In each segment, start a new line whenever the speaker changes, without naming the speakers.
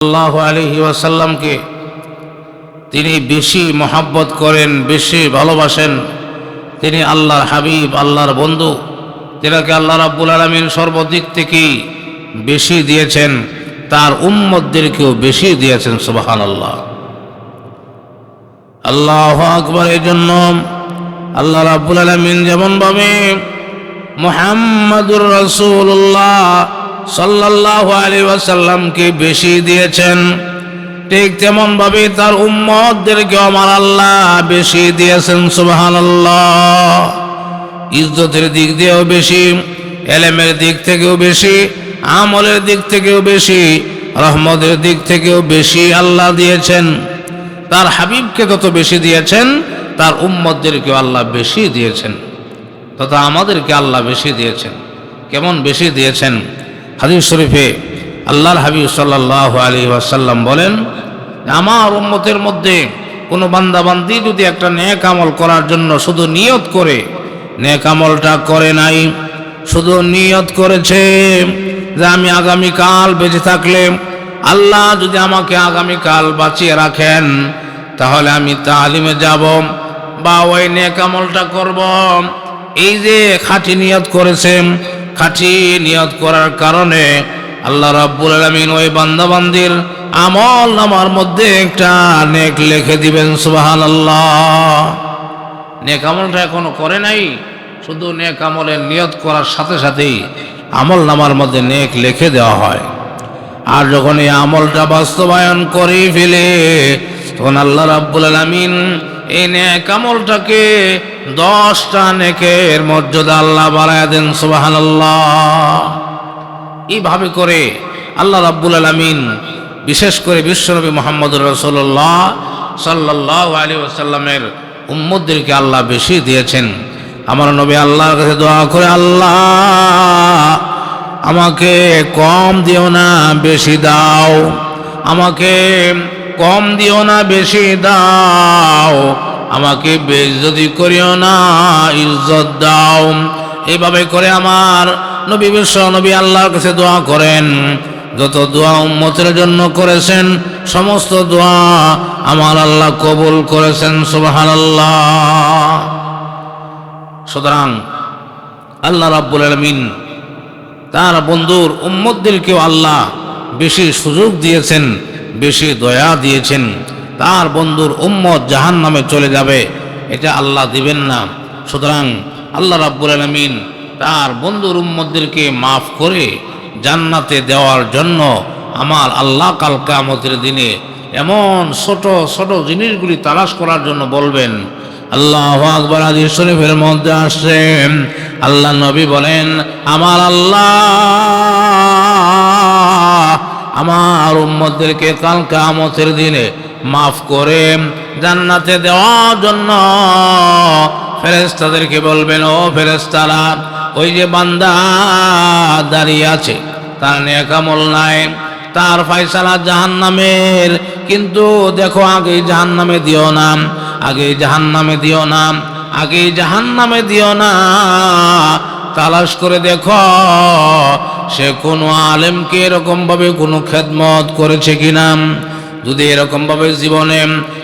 আল্লাহ আলহি ওয়াসাল্লামকে তিনি বেশি মহাব্বত করেন, বেশি ভালোবাসেন। তিনি আল্লাহর হাবিব, আল্লাহর বন্ধু। যেটাকে আল্লাহ রাব্বুল আলমিন সর্বদিক থেকেই বেশি দিয়েছেন, তার উম্মতদেরকেও বেশি দিয়েছেন সুবাহান আল্লাহ আল্লাহ আকবর এই জন্য আল্লাহ রাব্বুল আলমিন যেমনভাবে মোহাম্মদুর রসুল্লাহ সাল্লাহ আলী ওয়াসাল্লামকে বেশি দিয়েছেন। ঠিক তেমন ভাবে তার উম্মতদেরকে আমার আল্লাহ বেশি দিয়েছেন সুবাহান আল্লাহ ইজ্জতের দিক দিয়েও বেশি, এলেমের দিক থেকেও বেশি, আমলের দিক থেকেও বেশি, রহমতের দিক থেকেও বেশি আল্লাহ দিয়েছেন। তার হাবিবকে তত বেশি দিয়েছেন, তার উম্মতদেরকেও আল্লাহ বেশি দিয়েছেন। তথা আমাদেরকে আল্লাহ বেশি দিয়েছেন। কেমন বেশি দিয়েছেন? হাদিস শরীফে আল্লাহর হাবিব সাল্লাহ আলী ওয়াসাল্লাম বলেন, আমার উম্মতের মধ্যে কোনো বান্দাবান্দি যদি একটা নেক আমল করার জন্য শুধু নিয়ত করে, নেক আমলটা করে নাই, শুধু নিয়ত করেছে যে আমি আগামীকাল বেঁচে থাকলে আল্লাহ যদি আমাকে আগামীকাল বাঁচিয়ে রাখেন, তাহলে আমি তালিমে যাব বা ওই নেক আমলটা করব। এই যে খাঁটি নিয়ত করেছেন খাঁটি নিয়ত করার কারণে আল্লাহ রাব্বুল আলামিন ওই বান্দাবান্দির আমল নামার মধ্যে একটা নেক লিখে দিবেন, সুবহানাল্লাহ। নেক আমলটা এখনও করে নাই, শুধু নেক আমলের নিয়ত করার সাথে সাথেই আমল নামার মধ্যে নেক লিখে দেওয়া হয়। আর যখন এই আমলটা বাস্তবায়ন করে ফেলে, তখন আল্লাহ রাব্বুল আলামিন এই নেক আমলটাকে দশটা নেকের মর্যাদা আল্লাহ বাড়ায় দেন, সুবহানাল্লাহ। এইভাবে করে আল্লাহ রাব্বুল আলামিন বিশেষ করে বিশ্বনবী মোহাম্মদ রসুল্লাহ সাল্লাহ আলী ওসাল্লামের উম্মদদেরকে আল্লাহ বেশি দিয়েছেন। আমার নবী আল্লাহর কাছে দোয়া করে, আল্লাহ, আমাকে কম দিও না, বেশি দাও। আমাকে কম দিও না বেশি দাও, আমাকে বেজতি করিও না, ইজ্জত দাও। এইভাবে করে আমার নবী বিশ্ব নবী আল্লাহর কাছে দোয়া করেন। যত দোয়া উম্মতের জন্য করেছেন, সমস্ত দোয়া আমার আল্লাহ কবুল করেছেন, সুবহানাল্লাহ। সুতরাং আল্লাহ রাব্বুল আলামিন তার বন্ধুর উম্মতদেরকেও আল্লাহ বেশি সুযোগ দিয়েছেন। বেশি দয়া দিয়েছেন, তার বন্ধুর উম্মত জাহান নামে চলে যাবে, এটা আল্লাহ দিবেন না। সুতরাং আল্লাহ রাব্বুল আলমিন তার বন্ধুর উম্মতদেরকে মাফ করে জান্নাতে দেওয়ার জন্য আমার আল্লাহ কাল কামতের দিনে এমন ছোট ছোট জিনিসগুলি তালাশ করার জন্য বলবেন। আল্লাহ আকবর আদি শরীফের মধ্যে আসছেন আল্লাহ নবী বলেন, আমার আল্লাহ আমার উম্মতদেরকে কাল কামতের দিনে মাফ করে জান্নাতে দেওয়ার জন্য ফেরেস্তাদেরকে বলবেন, ও ফেরেস্তারা ওই যে বান্দা দাঁড়িয়ে আছে, তার নেকামল নাই, তার ফয়সালা জাহান নামের কিন্তু দেখো আগে জাহান নামে দিও না, আগে জাহান নামে দিও না, আগে জাহান নামে দিও না তালাশ করে দেখো, সে কোনো আলেমকে এরকম ভাবে কোনো খেদমত করেছে কিনা? যদি এরকম ভাবে জীবনে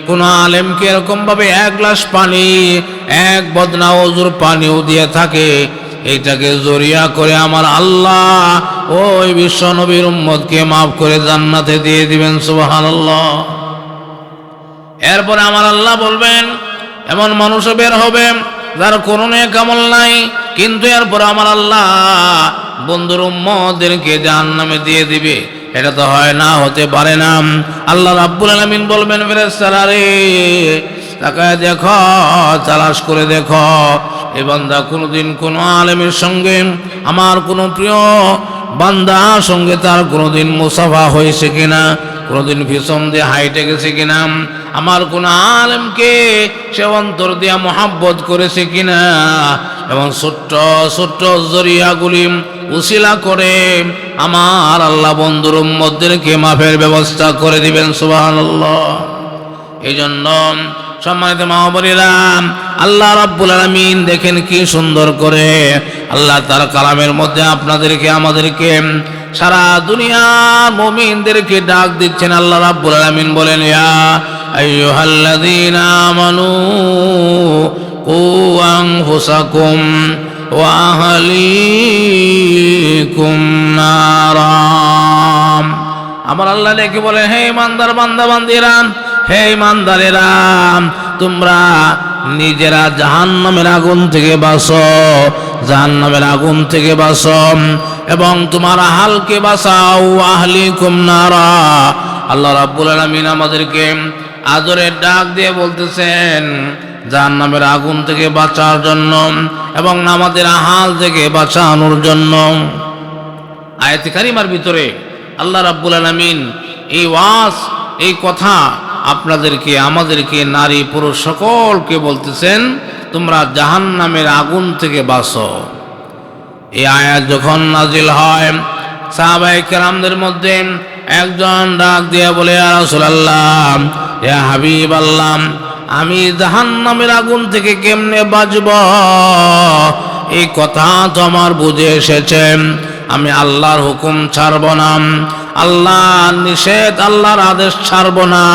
কোনো আলেমকে এরকম ভাবে এক গ্লাস পানি, এক বদনা অজুর পানিও দিয়ে থাকে এইটাকে জরিয়া করে আমার আল্লাহ ওই বিশ্ব নবীর উম্মদকে মাফ করে জান্নাতে দিয়ে দিবেন, সুবহানাল্লাহ। এরপরে আমার আল্লাহ বলবেন, এমন মানুষও বের হবে যার কোনো কামল নাই কিন্তু এরপর আমার আল্লাহ বন্ধুর উম্মদেরকে জাহান্নামে দিয়ে দিবে। এটা তো হয় না, হতে পারে না। আল্লাহ রাব্বুল আলামিন বলবেন, ফেরেশতারা রে, তাকায় দেখো, তালাশ করে দেখো। এই বান্দা কোনোদিন কোনো আলেমের সঙ্গে, আমার কোনো প্রিয় বান্দা সঙ্গে তার কোনোদিন মুসাফা হয়েছে কিনা, কোনোদিন ভীষণ দিয়ে হাইটে গেছে কিনা, আমার কোন আলেমকে সে অন্তর দিয়া মহাব্বত করেছে কিনা এবং ছোট্ট ছোট্ট জরিয়াগুলি উশিলা করে আমার আল্লাহ বন্ধুর মধ্যেকে মাফের ব্যবস্থা করে দিবেন, সুবহানাল্লাহ। এই জন্য সম্মানিত মহাবলীরাম আল্লাহ রাব্বুল আলামিন দেখেন কি সুন্দর করে আল্লাহ তার কালামের মধ্যে আপনাদেরকে, আমাদেরকে সারা দুনিয়ার মুমিনদেরকে ডাক দিচ্ছেন। আল্লাহ রাব্বুল আলামিন বলেন, ইয়া আইয়ুহাল্লাযীনা আমানু কু ওয়া আহলিকুম নারাম আমার আল্লাহ ডেকে বলে, হে ইমানদার বান্দা বান্দিরা, হে ইমানদারেরা, তোমরা নিজেরা জাহান্নামের আগুন থেকে বাঁচো, জাহান্নামের আগুন থেকে বাঁচো এবং তোমার হালকে বাঁচাও আহলি কুমনারা আল্লাহ রাব্বুল আলামিন আমাদেরকে আদরের ডাক দিয়ে বলতেছেন জাহান্নামের আগুন থেকে বাঁচার জন্য এবং আমাদের আহাল থেকে বাঁচানোর জন্য। আয়াতে কারিমার ভিতরে আল্লাহ রাব্বুল আলামিন এই ওয়াজ, এই কথা আপনাদেরকে, আমাদেরকে নারী পুরুষ সকলকে বলতেছেন, তোমরা জাহান্নামের আগুন থেকে বাঁচো। এই আয়াত যখন নাজিল হয় সাহাবাই কেরামদের মধ্যে একজন ডাক দিয়ে বলে, ইয়া হাবিব আল্লাহ আমি জাহান্নামের আগুন থেকে কেমনে বাঁচব? এই কথা তো আমার বুঝে এসেছে। আমি আল্লাহর হুকুম ছাড়ব না। আল্লাহর নিষেধ আল্লাহর আদেশ ছাড়ব না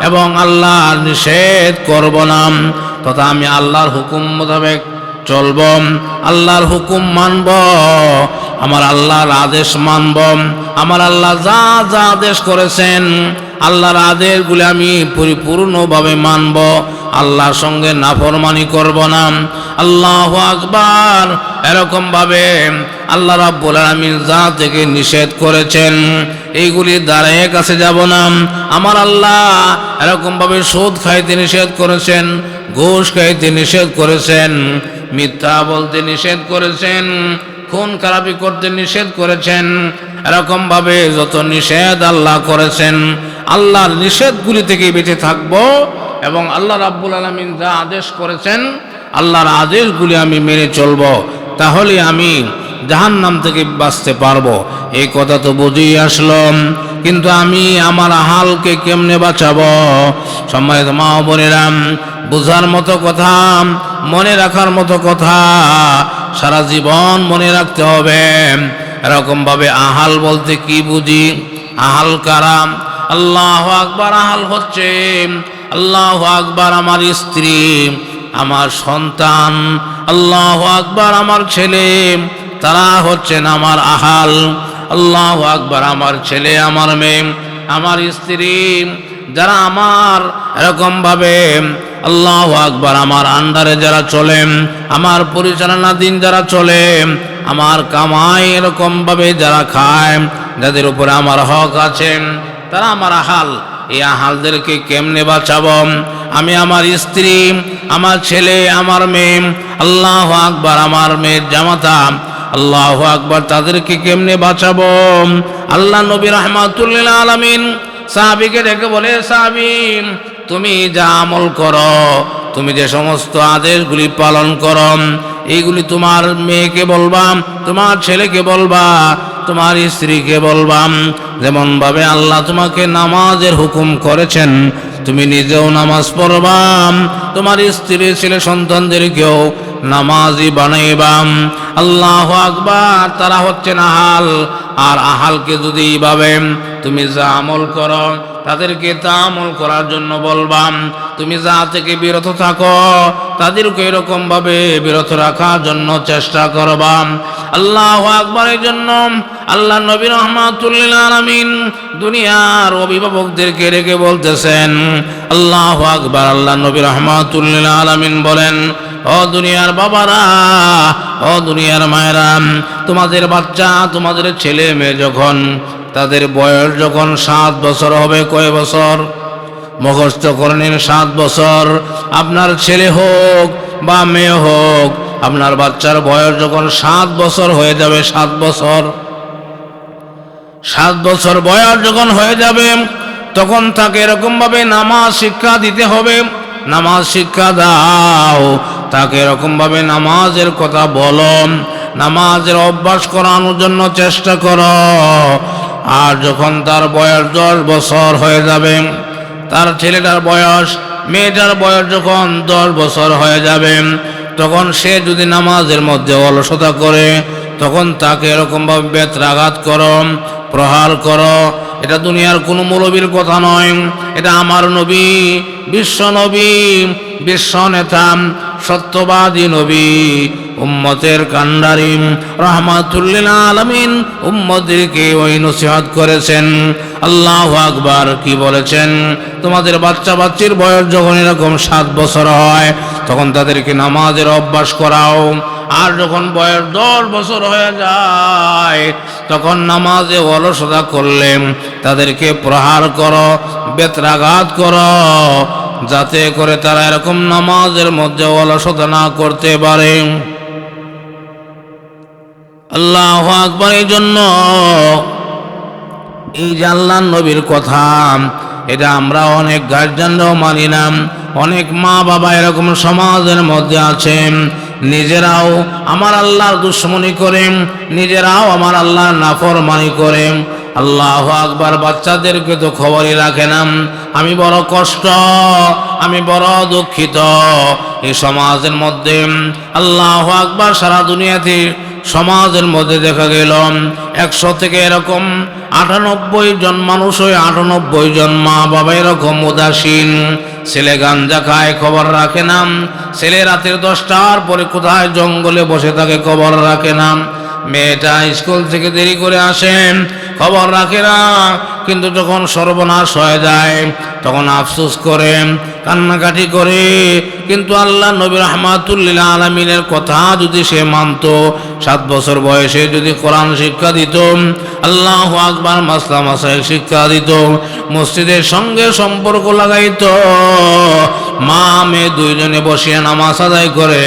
এবং আল্লাহর নিষেধ করব না। তথা আমি আল্লাহর হুকুম মোতাবেক চলব, আল্লাহর হুকুম মানব। আমার আল্লাহর আদেশ মানব। আমার আল্লাহ যা যা আদেশ করেছেন, আল্লাহর আদেশগুলি আমি পরিপূর্ণভাবে মানব। আল্লাহর সঙ্গে নাফরমানি করব না। আল্লাহ আকবার। এরকম ভাবে আল্লাহ রাব্বুল আলামিন যা থেকে নিষেধ করেছেন, এইগুলি দ্বারায় কাছে যাব না। আমার আল্লাহ এরকম ভাবে সুদ খাইতে নিষেধ করেছেন, ঘুষ খাইতে নিষেধ করেছেন, মিথ্যা বলতে নিষেধ করেছেন খুন খারাপি করতে নিষেধ করেছেন, এরকম ভাবে যত নিষেধ আল্লাহ করেছেন, আল্লাহর নিষেধগুলি থেকে বেঁচে থাকব এবং আল্লাহ রাব্বুল আলমিন যা আদেশ করেছেন, আল্লাহর আদেশগুলি আমি মেনে চলব, তাহলে আমি জাহান নাম থেকে বাঁচতে পারব। এই কথা তো বুঝেই আসলাম, কিন্তু আমি আমার হালকে কেমনে বাঁচাবো? সম্মানিত মা বোনেরাম বোঝার মতো কথা, মনে রাখার মতো কথা সারা জীবন মনে রাখতে হবে। এরকম ভাবে আহাল বলতে কি বুঝি? আহাল কারাম আল্লাহ আকবার আহাল হচ্ছে। আল্লাহ আকবার আমার স্ত্রী, আমার সন্তান, আল্লাহ আকবার আমার ছেলে, তারা হচ্ছেন আমার আহাল। আল্লাহ আকবার আমার ছেলে, আমার মেয়ে, আমার স্ত্রী, যারা আমার এরকম ভাবে আল্লাহ আকবার, আমার আন্ডারে যারা চলে, আমার পরিচালনাধীন যারা চলে, আমার কামাই এরকম ভাবে যারা খায়, যাদের উপরে আমার হক আছে, তারা আমার আহাল। এই আহালদেরকে কেমনে বাঁচাব? আমি আমার স্ত্রী, আমার ছেলে, আমার মেয়ে, আল্লাহ আকবার, আমার মেয়ের জামাতা, আল্লাহ আকবার, তাদেরকে কেমনে বাঁচাবো? আল্লাহ নবী রহমাতুল্লাহ আলমিন সাহাবিকে ডেকে বলে, সাহাবি তুমি যা আমল করো, তুমি যে সমস্ত আদেশগুলি পালন করো, এইগুলি তোমার মেয়েকে বলবাম তোমার ছেলেকে বলবা, তোমার স্ত্রীকে বলবাম যেমন ভাবে আল্লাহ তোমাকে নামাজের হুকুম করেছেন, তুমি নিজেও নামাজ পড়বাম তোমার স্ত্রী, ছেলে সন্তানদেরকেও নামাজি বানাইবাম আল্লাহ আকবার, তারা হচ্ছেন আহাল। আর আহালকে যদি এইভাবে তুমি যা আমল করো তাদেরকে তা আমল করার জন্য বলবাম, তুমি যা থেকে বিরত থাকো, তাদেরকে এরকম ভাবে বিরত রাখার জন্য চেষ্টা করবাম। আল্লাহ আকবরের জন্য আল্লাহ নবী রহমাতুল্লিল আলমিন দুনিয়ার অভিভাবকদেরকে রেখে বলতেছেন, আল্লাহ আকবার, আল্লাহ নবী রহমাতুল্লিল আলমিন বলেন, ও দুনিয়ার বাবারা, ও দুনিয়ার মায়েরা, তোমাদের বাচ্চা, তোমাদের ছেলে মেয়ে যখন তাদের বয়স যখন সাত বছর হবে, কয় বছর? মুখস্থ করণের সাত বছর। আপনার ছেলে হোক বা মেয়ে হোক, আপনার বাচ্চার বয়স যখন সাত বছর হয়ে যাবে, সাত বছর। সাত বছর বয়স যখন হয়ে যাবে, তখন তাকে এরকমভাবে নামাজ শিক্ষা দিতে হবে। নামাজ শিক্ষা দাও, তাকে এরকমভাবে নামাজের কথা বলো। নামাজের অভ্যাস করানোর জন্য চেষ্টা করো। আর যখন তার বয়স দশ বছর হয়ে যাবে, তার ছেলেটার বয়স, মেয়েটার বয়স যখন দশ বছর হয়ে যাবে, তখন সে যদি নামাজের মধ্যে অলসতা করে, তখন তাকে এরকমভাবে বেত্রাঘাত করো, প্রহার করো। এটা দুনিয়ার কোনো মৌলবীর কথা নয়। এটা আমার নবী, বিশ্ব নবী, বিশ্ব নেতা সত্যবাদী নবী, উম্মতের কান্ডারিম, রহমাতুল্লিল আলমিন উম্মদেরকে ওই নসিহত করেছেন। আল্লাহ আকবার, কি বলেছেন? তোমাদের বাচ্চা বাচ্চির বয়স যখন এরকম সাত বছর হয়, তখন তাদেরকে নামাজের অভ্যাস করাও। আর যখন বয়স দশ বছর হয়ে যায়, তখন নামাজে অলসতা করলে তাদেরকে প্রহার করো, বেত্রাঘাত করো যাতে করে তারা এরকম নামাজের মধ্যে অলসতা না করতে পারে। আল্লাহ আকবর এই জন্য এই যে আল্লাহ নবীর কথা, এটা আমরা অনেক গার্জেনরাও মানি না। অনেক মা বাবা এরকম সমাজের মধ্যে আছেন নিজেরাও আমার আল্লাহর দুশ্মনী করেন নিজেরাও আমার আল্লাহর নাফরমানি করেন আল্লাহ আকবার, বাচ্চাদেরকে তো খবরই রাখে না। আমি বড় কষ্ট, আমি বড় দুঃখিত। এই সমাজের মধ্যে আল্লাহ আকবার সারা দুনিয়াতে সমাজের মধ্যে দেখা গেল, একশো থেকে এরকম আটানব্বই জন মানুষ ওই আটানব্বই জন মা বাবা এরকম উদাসীন, ছেলে গাঞ্জা খায়, খবর রাখে না। ছেলে রাতের দশটার পরে কোথায় জঙ্গলে বসে থাকে, খবর রাখে না। মেয়েটা স্কুল থেকে দেরি করে আসেন খবর রাখে না। কিন্তু যখন সর্বনাশ হয়ে যায়, তখন আফসোস করে, কান্নাকাটি করে। কিন্তু আল্লাহ নবী রহমাতুল্লিল আলমিনের কথা যদি সে মানত, সাত বছর বয়সে যদি কোরআন শিক্ষা দিত, আল্লাহ আকবার মাসলা মাসাই শিক্ষা দিত, মসজিদের সঙ্গে সম্পর্ক লাগাইত, মা মেয়ে দুইজনে বসিয়ে নামাজ আদায় করে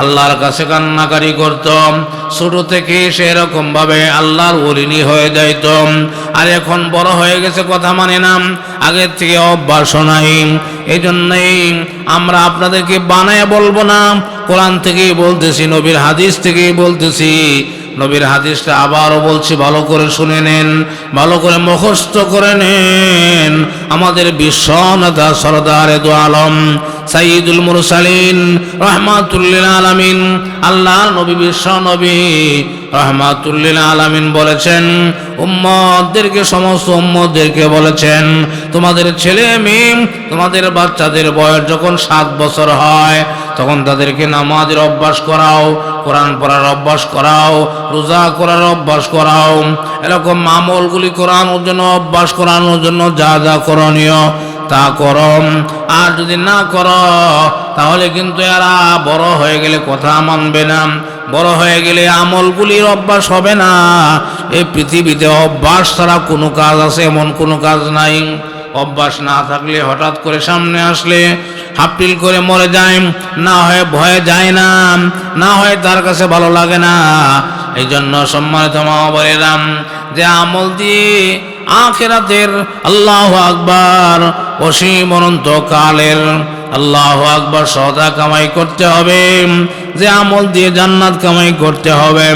আল্লাহর কাছে কান্নাকারি করত ছোট থেকে সেরকম ভাবে আল্লাহর ওরিনি হয়ে যাইত আর এখন বড় হয়ে গেছে কথা মানে না, আগের থেকে অভ্যাস নাই। এই জন্যই আমরা আপনাদেরকে বানায় বলব না, কোরআন থেকেই বলতেছি, নবীর হাদিস থেকেই বলতেছি। নবীর হাদিসটা আবারও বলছি, ভালো করে শুনে নেন, ভালো করে মুখস্থ করে নেন। আমাদের বিশ্ব নেতা সরদার দু আলম সাইদুল মুরসালিন রহমাতুল্লিল আলামিন আল্লাহ নবী বিশ্ব নবী রহমাতুল্লিল আলামিন বলেছেন উম্মদদেরকে সমস্ত উম্মদদেরকে বলেছেন, তোমাদের ছেলে মেয়ে, তোমাদের বাচ্চাদের বয়স যখন সাত বছর হয়, তখন তাদেরকে নামাজের অভ্যাস করাও, কোরআন পড়ার অভ্যাস করাও, রোজা করার অভ্যাস করাও, এরকম আমলগুলি করানোর জন্য, অভ্যাস করানোর জন্য যা যা করণীয় তা করম আর যদি না কর, তাহলে কিন্তু এরা বড় হয়ে গেলে কথা মানবে না। বড় হয়ে গেলে আমলগুলির অভ্যাস হবে না। এই পৃথিবীতে অভ্যাস ছাড়া কোনো কাজ আছে, এমন কোনো কাজ নাই। অভ্যাস না থাকলে হঠাৎ করে সামনে আসলে হাফটিল করে মরে যায়। না হয় ভয়ে যায় না না হয় তার কাছে ভালো লাগে না। এই জন্য সম্মানিত মা বলেরাম যে আমল দিয়ে আখেরাতের আল্লাহ আকবার অসীম অনন্ত কালের আল্লাহ আকবার সদা কামাই করতে হবে, যে আমল দিয়ে জান্নাত কামাই করতে হবে,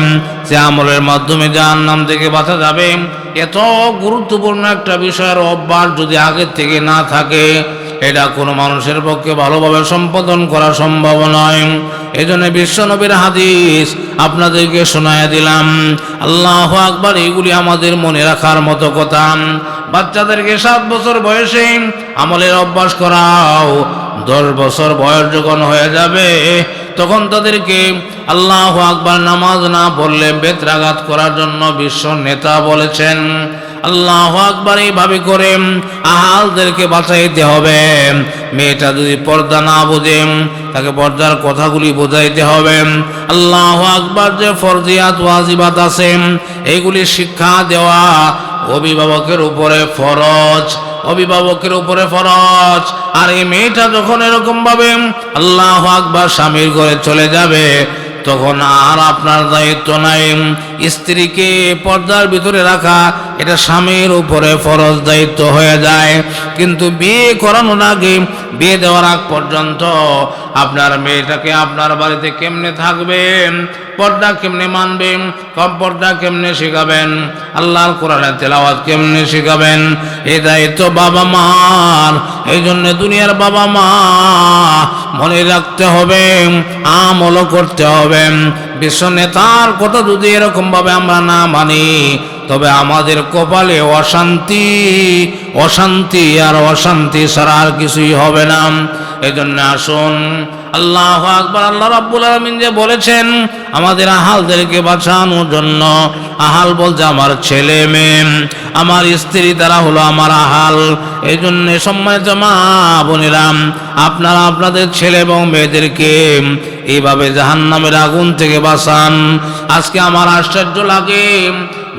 যে আমলের মাধ্যমে জাহান্নাম থেকে বাঁচা যাবে। এত গুরুত্বপূর্ণ একটা বিষয়ের অভ্যাস যদি আগের থেকে না থাকে এটা কোনো মানুষের পক্ষে ভালোভাবে সম্পাদন করা সম্ভব নয়। এই জন্য বিশ্বনবীর হাদিস আপনাদেরকে শোনায় দিলাম। আল্লাহ আকবার, এগুলি আমাদের মনে রাখার মতো কথা। বাচ্চাদেরকে সাত বছর বয়সে আমলের অভ্যাস করাও, দশ বছর বয়স যখন হয়ে যাবে, তখন তাদেরকে আল্লাহ আকবার নামাজ না পড়লে বেত্রাঘাত করার জন্য বিশ্ব নেতা বলেছেন। আল্লাহ আকবার এইভাবে করে আহালদেরকে বাঁচাইতে হবে। মেয়েটা যদি পর্দা না বোঝে, তাকে পর্দার কথাগুলি বোঝাইতে হবে। আল্লাহ আকবার যে ফরজিয়াত, ওয়াজিবাত আছে এইগুলি শিক্ষা দেওয়া অভিভাবকের উপরে ফরজ, অভিভাবকের উপরে ফরজ। আর এই মেয়েটা যখন এরকম ভাবে আল্লাহ আকবার স্বামীর ঘরে চলে যাবে তখন আর আপনার দায়িত্ব নাই। স্ত্রীকে পর্দার ভিতরে রাখা, এটা স্বামীর উপরে ফরজ দায়িত্ব হয়ে যায়। কিন্তু বিয়ে করানোর আগে, বিয়ে দেওয়ার আগ পর্যন্ত আপনার মেয়েটাকে আপনার বাড়িতে কেমনে থাকবে পর্দা কেমনে মানবেন? কম পর্দা কেমনে শেখাবেন? আল্লাহর কোরআনের তেলাওয়াত কেমনে শেখাবেন? এই দায়িত্ব বাবা মার। এই জন্য দুনিয়ার বাবা মা মনে রাখতে হবে, আমলও করতে হবে। করবেন। বিশ্ব নেতার কথা যদি এরকম ভাবে আমরা না মানি, তবে আমাদের কপালে অশান্তি অশান্তি আর অশান্তি ছাড়া আর কিছুই হবে না। এই জন্য আসুন, আল্লাহ আকবর, আল্লাহ রাব্বুল আলমিন যে বলেছেন, আমাদের আহালদেরকে বাঁচানোর জন্য। আহাল বলছে, আমার ছেলে মেয়ে, আমার স্ত্রী, তারা হলো আমার আহাল। এই জন্য সম্মানিত মা বোনেরাম আপনারা আপনাদের ছেলে এবং মেয়েদেরকে এইভাবে জাহান্নামের আগুন থেকে বাঁচান। আজকে আমার আশ্চর্য লাগে।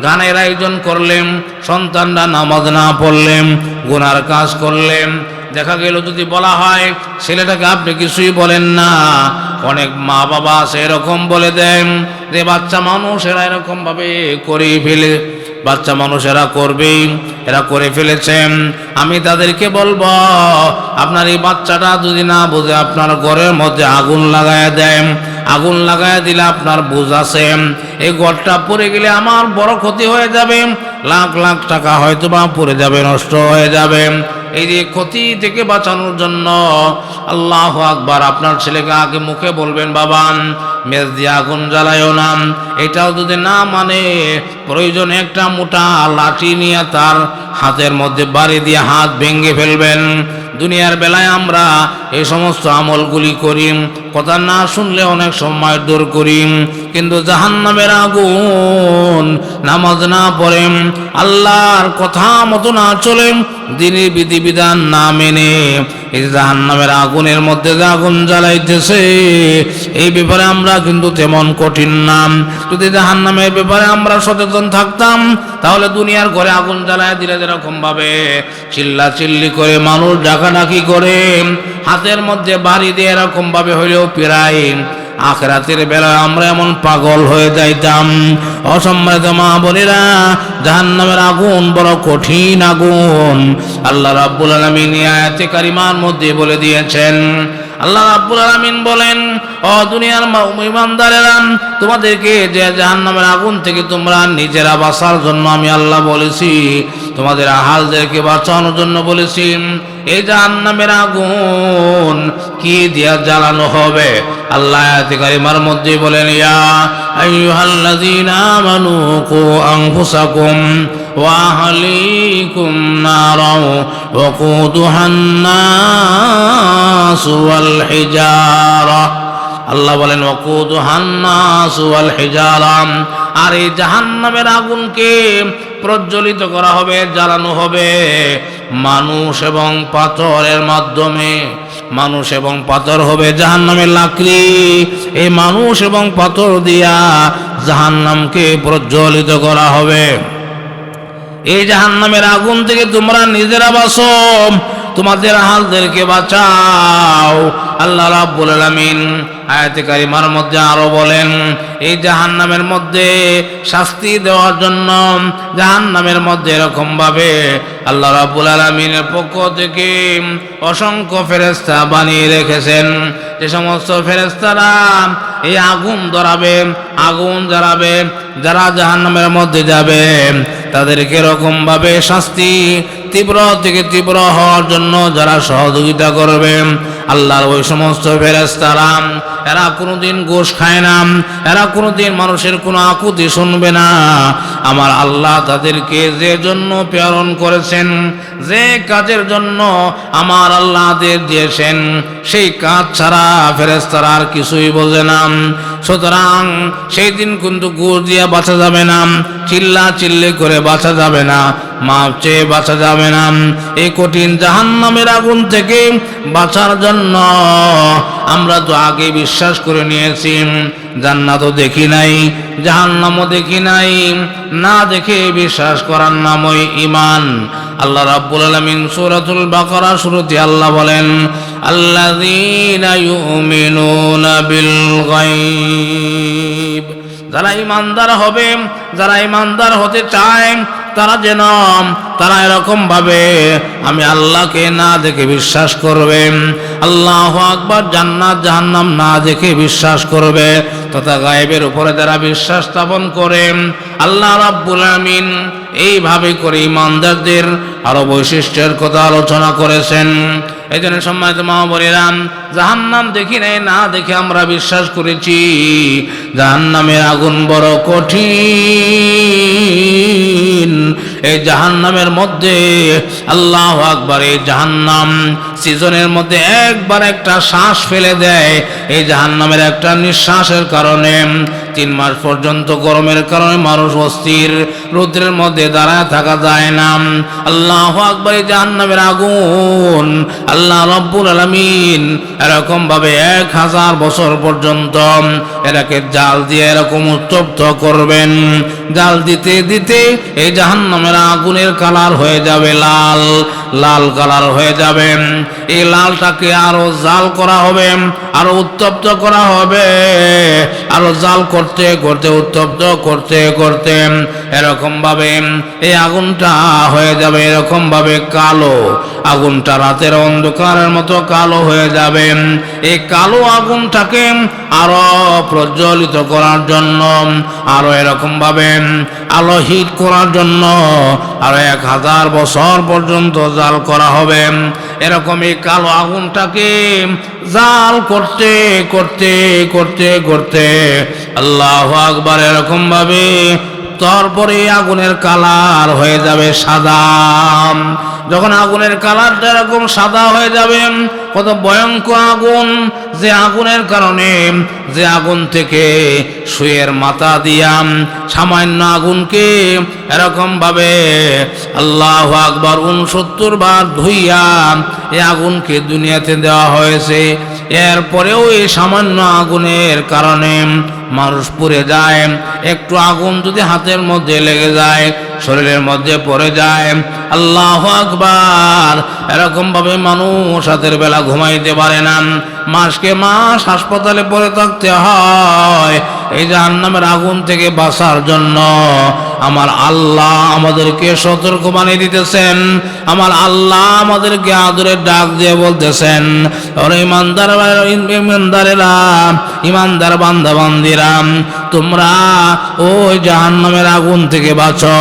গানের আয়োজন করলেন সন্তানরা নামাজ না পড়লেন গুনার কাজ করলেন দেখা গেল যদি বলা হয়, ছেলেটাকে আপনি কিছুই বলেন না। অনেক মা বাবা আছে এরকম বলে দেন। যে বাচ্চা মানুষ এরা এরকম ভাবে করে ফেলে। বাচ্চা মানুষ এরা করবেই, এরা করে ফেলেছেন আমি তাদেরকে বলব, আপনার এই বাচ্চাটা যদি না বুঝে, আপনার ঘরের মধ্যে আগুন লাগায় দেন আগুন লাগায় দিলে আপনার বুঝ আছে। এই ঘরটা পড়ে গেলে আমার বড় ক্ষতি হয়ে যাবে। লাখ লাখ টাকা হয়তো বা পড়ে যাবে, নষ্ট হয়ে যাবে। এই যে ক্ষতি থেকে বাঁচানোর জন্য আল্লাহ আকবার আপনার ছেলেকে আগে মুখে বলবেন, বাবান মেজ দিয়ে আগুন জ্বালায়ও না। এটাও যদি না মানে প্রয়োজন একটা মোটা লাঠি নিয়ে তার হাতের মধ্যে বাড়ি দিয়ে হাত ভেঙে ফেলবেন। দুনিয়ার বেলায় আমরা এই সমস্ত আমলগুলি করিম, কথা না শুনলে অনেক সময় দূর করিম। কিন্তু জাহান্নামের আগুন নামাজ না পড়েম আল্লাহর কথা মতো না চলেম দিনের বিধিবিধান না মেনে এই জাহান্নামের আগুনের মধ্যে যে আগুন জ্বালাইতেছে, এই ব্যাপারে আমরা কিন্তু তেমন কঠিন নাম যদি জাহান্নামের ব্যাপারে আমরা সচেতন থাকতাম, তাহলে দুনিয়ার ঘরে আগুন জ্বালায় দিলে যেরকম ভাবে। চিল্লা চিল্লি করে মানুষ ডাকাডাকি করে, হাতের মধ্যে বাড়ি দিয়ে এরকম ভাবে হইলেও প্রায় আখরাতের বেলা আমরা এমন পাগল হয়ে যাইতাম। অসম্মানিত মা বোনেরা, জাহান্নামের আগুন বড় কঠিন আগুন। আল্লাহ রাব্বুল আলামিন আয়াতে কারিমার মধ্যে বলে দিয়েছেন আল্লাহ রাব্বুল আলামিন বলেন, ও দুনিয়ার ইমানদারেরা, তোমাদেরকে যে জাহান্নামের আগুন থেকে তোমরা নিজেরা বাঁচার জন্য আমি আল্লাহ বলেছি, তোমাদের আহালদেরকে বাঁচানোর জন্য বলেছি, এই জাহান্নামের আগুন কি দিয়া জ্বালানো হবে? আল্লাহ আয়াতে কারিমার মধ্যে বলেন, ইয়া আইয়ুহাল্লাযীনা আমানু কু আনফুসাকুম ওয়া আহলিকুম নারাও ওয়াকুদুহা الناس والحجارة আল্লাহ বলেন ওয়াকুদুহান নাস ওয়াল হিজারা আর এই জাহান্নামের আগুনকে প্রজ্বলিত করা হবে জ্বালানো হবে মানুষ এবং পাথরের মাধ্যমে মানুষ এবং পাথর হবে জাহান্নামের লাকড়ি এই মানুষ এবং পাথর দিয়া জাহান্নামকে প্রজ্বলিত করা হবে এই জাহান্নামের আগুন থেকে তোমরা নিজেরা বাসো তোমাদের হালদেরকে বাঁচাও। আল্লাহ রাব্বুল আলামিন আয়াতে কারিমার মধ্যে আরও বলেন, এই জাহান্নামের মধ্যে শাস্তি দেওয়ার জন্য জাহান্নামের মধ্যে এরকম ভাবে আল্লাহ রাব্বুল আলামিনের পক্ষ থেকে অসংখ্য ফেরেশতা বানিয়ে রেখেছেন। যে সমস্ত ফেরেস্তারা এই আগুন ধরাবে, আগুন জ্বালাবে, যারা জাহান্নামের মধ্যে যাবে, তাদেরকে এরকম ভাবে শাস্তি তীব্র থেকে তীব্র হওয়ার জন্য যারা সহযোগিতা করবে আল্লাহর ওই সমস্ত ফেরেস্তারা এরা কোনোদিন গোশ খায় না, এরা কোনোদিন মানুষের কোনো আকুতি শুনবে না। আমার আল্লাহ তাদেরকে যে জন্য প্রেরণ করেছেন, যে কাজের জন্য আমার আল্লাহদের দিয়েছেন, সেই কাজ ছাড়া ফেরেস্তারা আর কিছুই বোঝে না। সুতরাং সেই দিন কিন্তু গুড় দিয়ে বাঁচা যাবে না চিল্লা চিল্লি করে বাঁচা যাবে না। মাপ চেয়ে বাঁচা যাবে না। এই কঠিন জাহান্নামের আগুন থেকে বাঁচার জন্য আমরা তো আগে বিশ্বাস করে নিয়েছি। জান্নাতও দেখি নাই, জাহান্নামও দেখি নাই। না দেখে বিশ্বাস করার নামই ইমান আল্লাহ রাব্বুল আলামিন সূরাতুল বাকারা শুরুতে আল্লাহ বলেন, আল্লাযীনা ইউমিনুনা বিল গায়ব। যারা ইমানদার হবে, যারা ইমানদার হতে চায়, তারা যেন, তারা এরকম ভাবে আমি আল্লাহকে না দেখে বিশ্বাস করবে। আল্লাহ আকবার জান্নাত, জাহান্নাম না দেখে বিশ্বাস করবে, তথা গায়েবের উপরে যারা বিশ্বাস স্থাপন করে, আল্লাহ রাব্বুল আমিন এইভাবে করে ইমানদারদের আরও বৈশিষ্ট্যের কথা আলোচনা করেছেন। এই জন্য সম্মানিত মহাবলীরাম, জাহান্নাম দেখি নাই, না দেখে আমরা বিশ্বাস করেছি, জাহান্নামের আগুন বড় কঠিন। এই জাহান্নামের মধ্যে আল্লাহ আকবার, এই জাহান্নাম সিজনের মধ্যে একবার একটা শ্বাস ফেলে দেয়, এই জাহান্নামের একটা নিঃশ্বাসের কারণে। তিন মাস পর্যন্ত গরমের কারণে মানুষ অস্থির, রৌদ্রের মধ্যে দাঁড়ায় থাকা যায় না। আল্লাহ আকবর জাহান্নামের আগুন, আল্লাহ রব্বুল আলমিন এরকম ভাবে এক হাজার বছর পর্যন্ত এটাকে জাল দিয়ে এরকম উত্তপ্ত করবেন। জাল দিতে দিতে এই জাহান্নামের আগুনের কালার হয়ে যাবে লাল লাল কালার হয়ে যাবে। এই লালটাকে আরও জাল করা হবে। আরও উত্তপ্ত করা হবে। আরও জাল করতে করতে, উত্তপ্ত করতে করতে। এরকম ভাবে এই আগুনটা হয়ে যাবে এরকম ভাবে কালো। আগুনটা রাতের অন্ধকারের মতো কালো হয়ে যাবে। এই কালো আগুনটাকে আরও প্রজ্বলিত করার জন্য, আরও এরকম ভাবে আলো হিট করার জন্য, আরও এক হাজার বছর পর্যন্ত জাল করা হবে। এরকম এই কালো আগুনটাকে জাল করতে করতে করতে করতে আল্লাহ আকবার এরকম ভাবে তারপরে আগুনের কালার হয়ে যাবে সাদা। যখন আগুনের কালারটা এরকম সাদা হয়ে যাবে, কত ভয়ঙ্কর আগুন। যে আগুনের কারণে, যে আগুন থেকে শুয়ের মাথা দিয়াম সামান্য আগুনকে এরকম ভাবে আল্লাহ আকবর উনসত্তর বার ধুইয়া এই আগুনকে দুনিয়াতে দেওয়া হয়েছে। এরপরেও এই সামান্য আগুনের কারণে মানুষ পুড়ে যায়। একটু আগুন যদি হাতের মধ্যে লেগে যায়, শরীরের মধ্যে পড়ে যায়, আল্লাহ আকবার। এরকমভাবে মানুষ হাতের বেলা ঘুমাইতে পারে না। মাসকে মাস হাসপাতালে পড়ে থাকতে হয়। এই জাহান্নামের আগুন থেকে বাঁচার জন্য আমার আল্লাহ আমাদেরকে সতর্ক বানিয়ে দিতেছেন। আমার আল্লাহ আমাদেরকে আদরের ডাক দিয়ে বলতেছেন ইমানদার ইমানদারেরা, ইমানদার বান্দা বান্দিরা তোমরা ওই জাহান্নামের আগুন থেকে বাঁচো।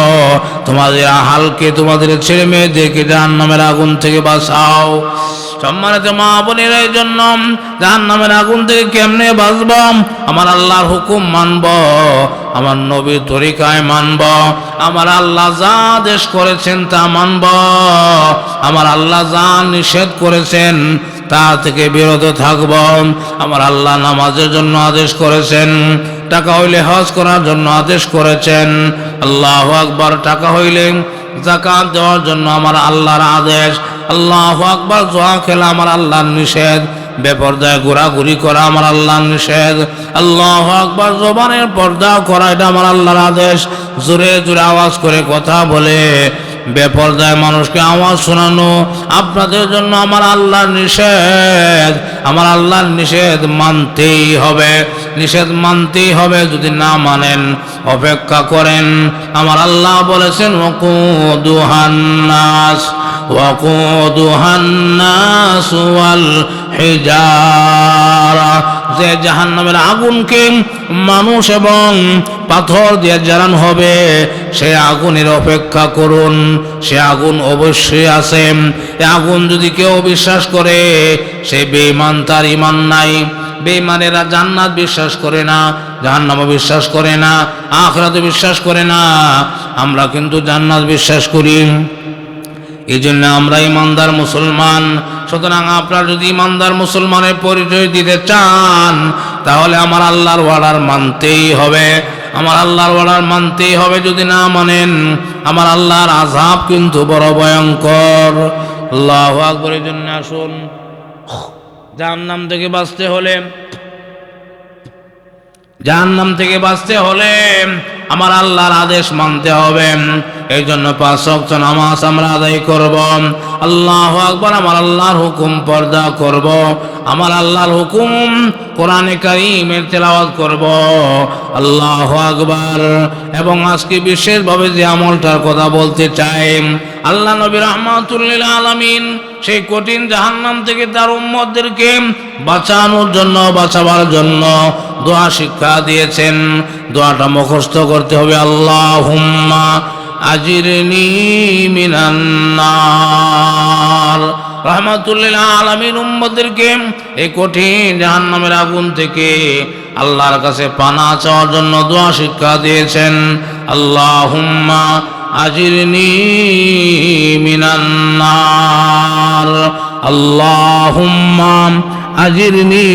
তোমাদের হালকে তোমাদের ছেলে মেয়েদেরকে জাহান্নামের আগুন থেকে বাঁচাও। সম্মানিত মা বোনের, এই জন্য জাহান নামের আগুন থেকে কেমনে বাঁচব? আমার আল্লাহর হুকুম মানব, আমার নবীর তরিকায় মানব, আমার আল্লাহ যা আদেশ করেছেন তা মানব, আমার আল্লাহ যা নিষেধ করেছেন তা থেকে বিরত থাকব, আমার আল্লাহ নামাজের জন্য আদেশ করেছেন, টাকা হইলে হজ করার জন্য আদেশ করেছেন, আল্লাহ আকবার, টাকা হইলে জাকাত দেওয়ার জন্য আমার আল্লাহর আদেশ, আল্লাহ আকবার জোয়া খেলা আমার আল্লাহর নিষেধ, বেপর্দায় ঘোরাঘুরি করা আমার আল্লাহর নিষেধ, আল্লাহ আকবার, জবানের পর্দা করা এটা আমার আল্লাহর আদেশ। জোরে জোরে আওয়াজ করে কথা বলে, বেপর্দায় মানুষকে আওয়াজ শোনানো আপনাদের জন্য আমার আল্লাহর নিষেধ। আমার আল্লাহর নিষেধ মানতেই হবে। নিষেধ মানতেই হবে যদি না মানেন, অপেক্ষা করেন। আমার আল্লাহ বলেছেন ওকুদুহান্নাস ওকুদুহান্নাস ওয়াল হিজারা। যে জাহান্নামের আগুনকে মানুষ এবং পাথর দিয়ে জ্বালানো হবে, সে আগুনের অপেক্ষা করুন। সে আগুন অবশ্যই আছে। আগুন যদি কেউ বিশ্বাস করে, সে বেঈমান, তার ইমান নাই। বেঈমানেরা জান্নাত বিশ্বাস করে না জাহান্নাম বিশ্বাস করে না আখরাত বিশ্বাস করে না। আমরা কিন্তু জান্নাত বিশ্বাস করি। এই জন্য আমরা ইমানদার মুসলমান। সুতরাং আপনার যদি ইমানদার মুসলমানের পরিচয় দিতে চান, তাহলে আমার আল্লাহর ওয়ার্ডার মানতেই হবে। আমার আল্লাহর ওয়ার্ডার মানতেই হবে যদি না মানেন। আমার আল্লাহর আজাব কিন্তু বড় ভয়ঙ্কর। আল্লাহ আকবরের জন্য আসুন। জাহান্নাম থেকে বাঁচতে হলে জাহান্নাম থেকে বাঁচতে হলে আমার আল্লাহর আদেশ মানতে হবে। এই জন্য পাঁচ নামাজ আমরা আদায় করব। আল্লাহ আকবার, আমার আল্লাহর হুকুম পর্দা করব। আমার আল্লাহর হুকুম কোরআনে কারিমের তেলাওয়াত করব। আল্লাহ আকবার, এবং আজকে বিশেষভাবে যে আমলটার কথা বলতে চাই, আল্লাহ নবী রহমাতুল্লিল আলামিন সেই কঠিন জাহান্নাম থেকে তার উম্মতদেরকে বাঁচানোর জন্য, বাঁচাবার জন্য দোয়া শিক্ষা দিয়েছেন। দোয়াটা মুখস্থ করতে হবে। আল্লাহ হুম্মা আজিরনি মিনান্নার রহমাতুল্লিল আলমিন উম্মদেরকে এই কঠিন জাহান্নামের আগুন থেকে আল্লাহর কাছে পানা চাওয়ার জন্য দোয়া শিক্ষা দিয়েছেন। আল্লাহুম্মা আজিরনি মিনান্নার আল্লাহুম্মা আজিরনি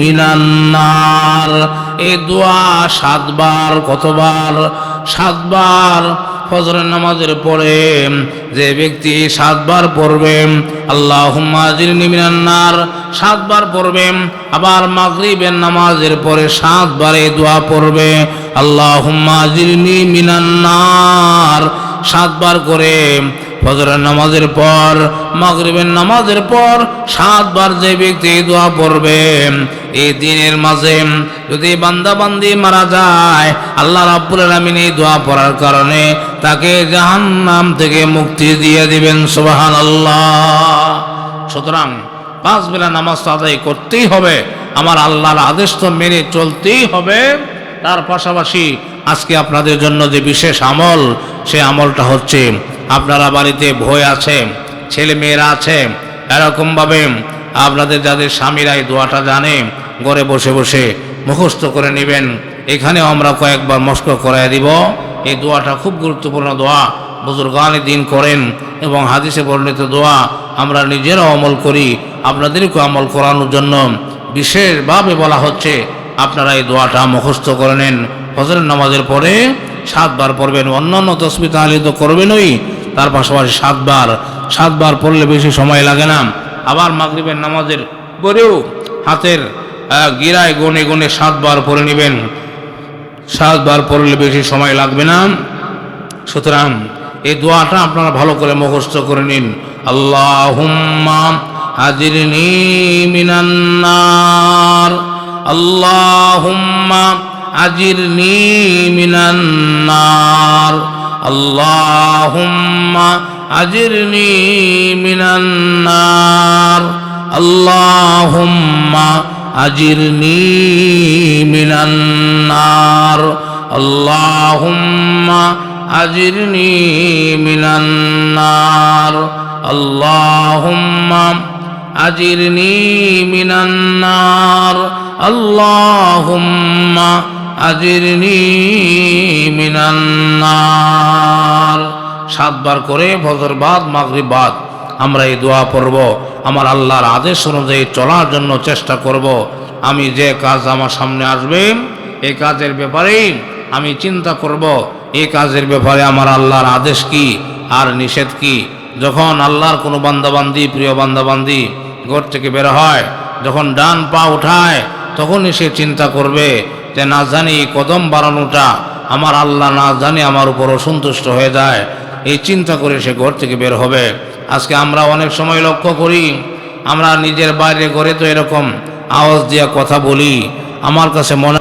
মিনান্নার এই দোয়া সাতবার, কতবার? সাতবার ফজরের নামাজের পরে যে ব্যক্তি সাতবার পড়বে আল্লাহ মিনান্নার সাতবার পড়বে, আবার মাগরিবের নামাজের পরে সাতবার এই দোয়া পড়বে আল্লাহ আজিরনি মিনান্নার সাতবার করে ফজরের নামাজের পর, মাগরিবের নামাজের পর সাতবার যে ব্যক্তি এই দোয়া পড়বে এই দিনের মাঝে যদি বান্দা বান্দি মারা যায়, আল্লাহ রাব্বুল আলামিন এই দোয়া পড়ার কারণে তাকে জাহান্নাম থেকে মুক্তি দিয়ে দিবেন, সুবহানাল্লাহ। সুতরাং পাঁচ বেলা নামাজ আদায় করতেই হবে, আমার আল্লাহর আদেশ তো মেনে চলতেই হবে। তার পাশাপাশি আজকে আপনাদের জন্য যে বিশেষ আমল, সে আমলটা হচ্ছে, আপনারা বাড়িতে ভয় আছে ছেলে মেয়েরা আছে, এরকমভাবে আপনাদের যাদের স্বামীরা এই দোয়াটা জানে ঘরে বসে বসে মুখস্থ করে নেবেন। এখানেও আমরা কয়েকবার মস্ক করাই দিব। এই দোয়াটা খুব গুরুত্বপূর্ণ দোয়া। বুজুর্গানি দিন করেন এবং হাদিসে বর্ণিত দোয়া আমরা নিজেরাও আমল করি, আপনাদেরকেও আমল করানোর জন্য। বিশেষভাবে বলা হচ্ছে, আপনারা এই দোয়াটা মুখস্থ করে নেন। ফজরের নামাজের পরে সাতবার পড়বেন। অন্যান্য তসবি তাহলে তো করবেনই। তার পাশাপাশি সাতবার। সাতবার পড়লে বেশি সময় লাগে না। আবার মাগরিবের নামাজের পরেও হাতের গিরায় গনে গনে সাতবার পরে নেবেন। সাতবার পড়লে বেশি সময় লাগবে না। সুতরাং এই দোয়াটা আপনারা ভালো করে মুখস্থ করে নিন। আল্লাহুম্মা হাজিরনি মিনান্নার আল্লাহুম্মা আজিরনি মিনান্নার আল্লাহুম্মা আজিরনি মিনান্নার আল্লাহুম্মা আজিরনি মিনান্নার আল্লাহুম্মা আজিরনি মিনান্নার আল্লাহুম্মা আজিরনি মিনান্নার আল্লাহুম্মা আজিরনি মিনান্নার সাতবার করে ফজর বাদ, মাগরিব বাদ। আমরা এই দোয়া পড়ব, আমার আল্লাহর আদেশ অনুযায়ী চলার জন্য চেষ্টা করব। আমি যে কাজ আমার সামনে আসবে, এই কাজের ব্যাপারেই আমি চিন্তা করব, এই কাজের ব্যাপারে আমার আল্লাহর আদেশ কি, আর নিষেধ কি? যখন আল্লাহর কোনো বান্দাবান্দি, প্রিয় বান্দাবান্দি ঘর থেকে বের হয়, যখন ডান পা উঠায়, তখনই সে চিন্তা করবে যে না জানি কদম বাড়ানোটা আমার আল্লাহ না জানি আমার উপর অসন্তুষ্ট হয়ে যায়। এই চিন্তা করে সে ঘর থেকে বের হবে। আজকে আমরা অনেক সময় লক্ষ্য করি, আমরা নিজের বাইরে ঘরে তো এরকম আওয়াজ দিয়া কথা বলি। আমার কাছে মনে